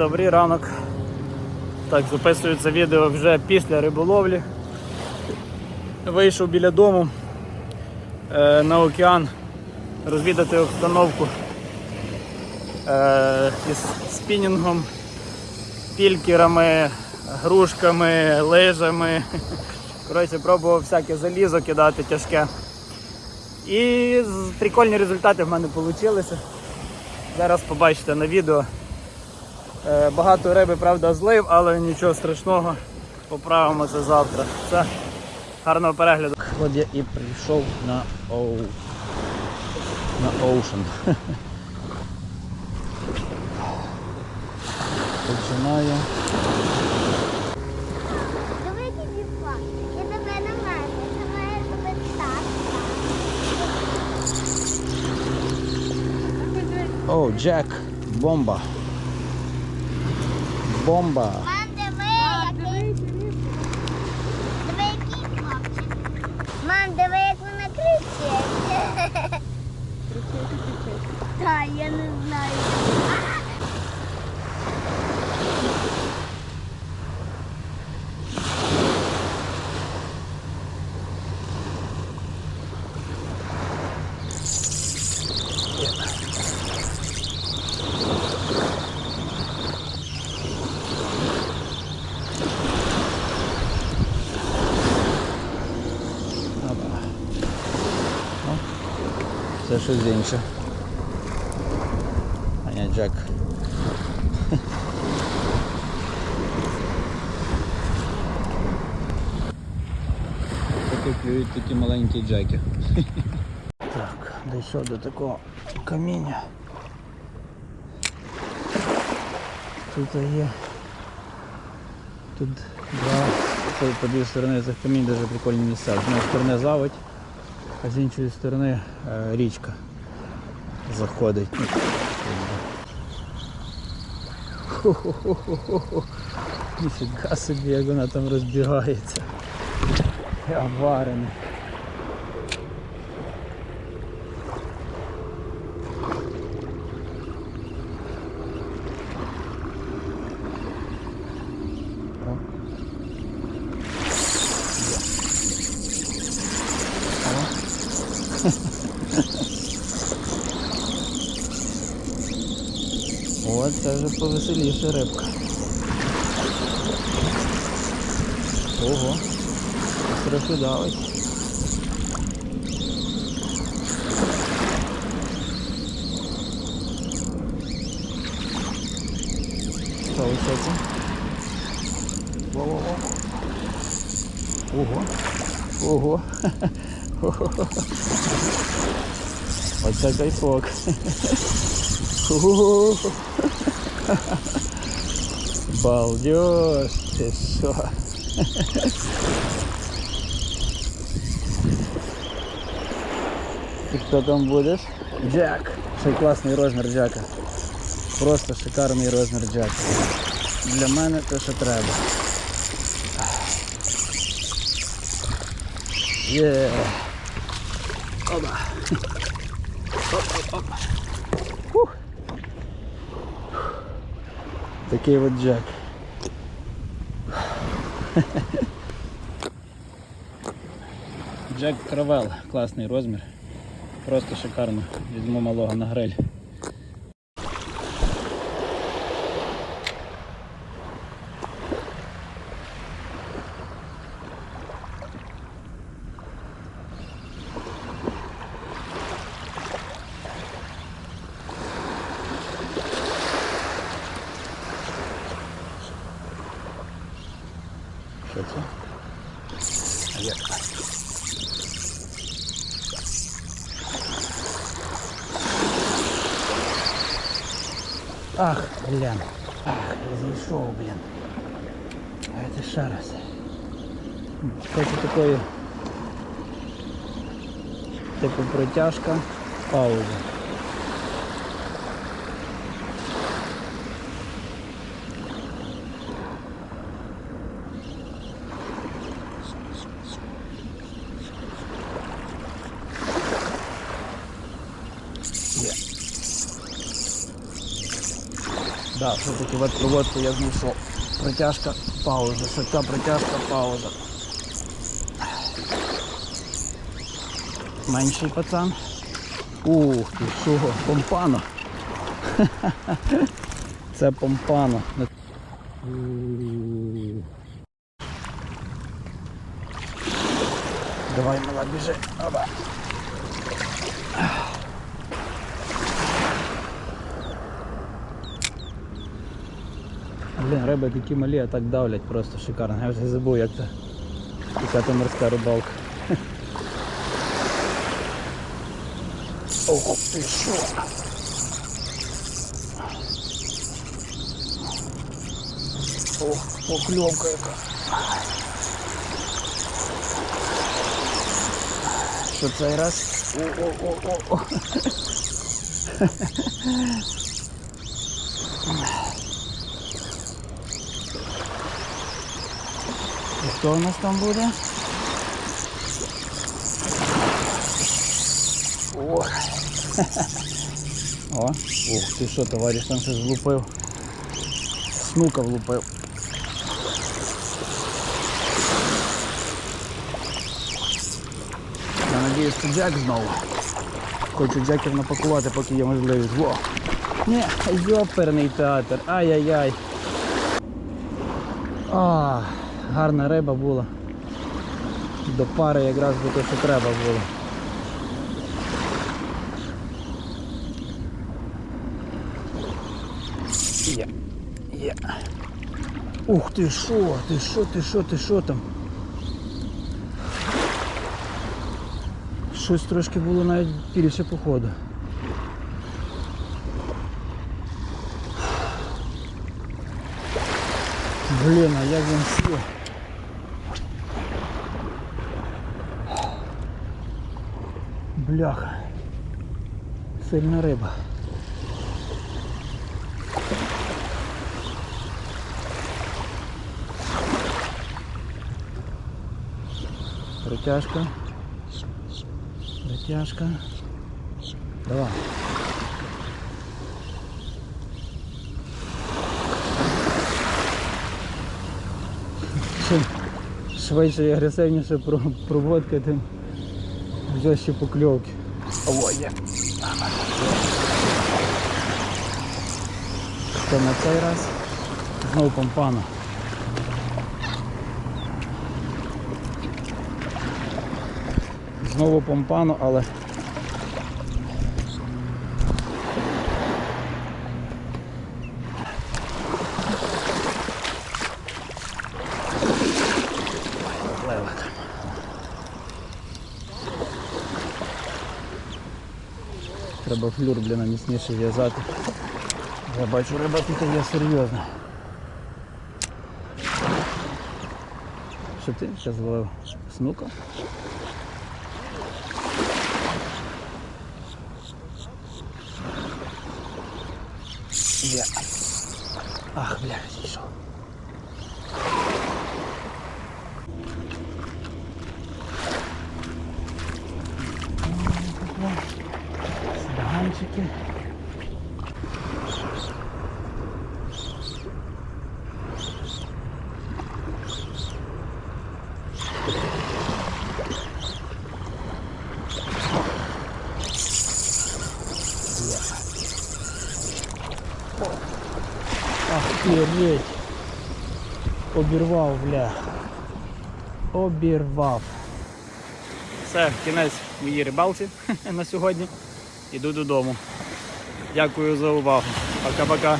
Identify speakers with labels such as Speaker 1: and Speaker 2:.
Speaker 1: Добрий ранок. Так, записується відео вже після риболовлі. Вийшов біля дому е, на океан розвідати обстановку е, із спінінгом, пількерами, грушками, лижами. Коротше, пробував всяке залізо кидати тяжке. І прикольні результати в мене вийшли. Зараз побачите на відео. Е, Багато риби, правда, злив, але нічого страшного. Поправимо це завтра. Все. Гарного перегляду. От я і прийшов на оу. На Ocean. Починаю.
Speaker 2: Давай дівка, я тебе на мене, це має робити так.
Speaker 1: О, Джек, бомба. Бомба.
Speaker 2: Мам, диви, який. Диви, який хлопчик. Мам, диви, як вона кричить. Так, я не знаю.
Speaker 1: Опа. О, Це щось інше. А ні, Джек. Такі клюють такі маленькі джеки. Так, дійшов до такого каміння. Тут є. Тут два, по дві сторони цих камінь дуже прикольні місця. З однієї сторони заводь, а з іншої сторони е, річка заходить. Ніфіга собі, як вона там розбігається. Я варений. Це вже повеселіше рибка. Ого, трохи давить. Що високо? Во-во-во. Ого. Ого. Оце кайфок. Ого. Балдеж, ти що? І хто там будеш? Джек. Ще й класний розмір Джека. Просто шикарний розмір Джека. Для мене те, що треба. Є. Оба. Оп-оп-оп. Такий от Джек. Джек Кравел, класний розмір. Просто шикарно. Візьму малого на гриль. Що це? Є. Ах, блін. Ах, я зійшов, блін. А це ще раз. Хочу такої типу протяжка, пауза. Є. Да, все-таки в проводку я знайшов. Протяжка, пауза, швидка протяжка, пауза. Менший пацан. Ух ти, що, помпано. Це помпано. Давай, мала, біжи. Оба. Блін, риби такі малі, а так давлять просто шикарно. Я вже забув, як це. Яка це морська рибалка. Ох ти що! Ох, покльовка яка. Що цей раз? О-о-о-о. хто у нас там буде? О. О, ух ти що, товариш там щось влупив. Снука влупив. Я надіюсь, це Джек знову. Хочу Джеків напакувати, поки є можливість. Во! Ні, йоперний театр. Ай-яй-яй. А, гарна риба була. До пари якраз би те, що треба було. Є. Є. Ух ти що, ти що, ти що, ти що там? Щось трошки було навіть більше походу. Блін, а як він сів? Бляха. Сильна риба. Протяжка. Протяжка. Давай. Чим швидше і агресивніше про- проводка, тим вже ще покльовки. О, є. На цей раз знову помпана. Знову помпану, але Лева там. Треба флюр, блін, міцніше в'язати. Я бачу, риба тут є серйозна. Що ти ще зловив? Снука? Є. Ах, бля, зійшов. Саганчики. Охереть. Обірвав, бля. Обірвав. Все, кінець моїй рибалці на сьогодні. Іду додому. Дякую за увагу. Пока-пока.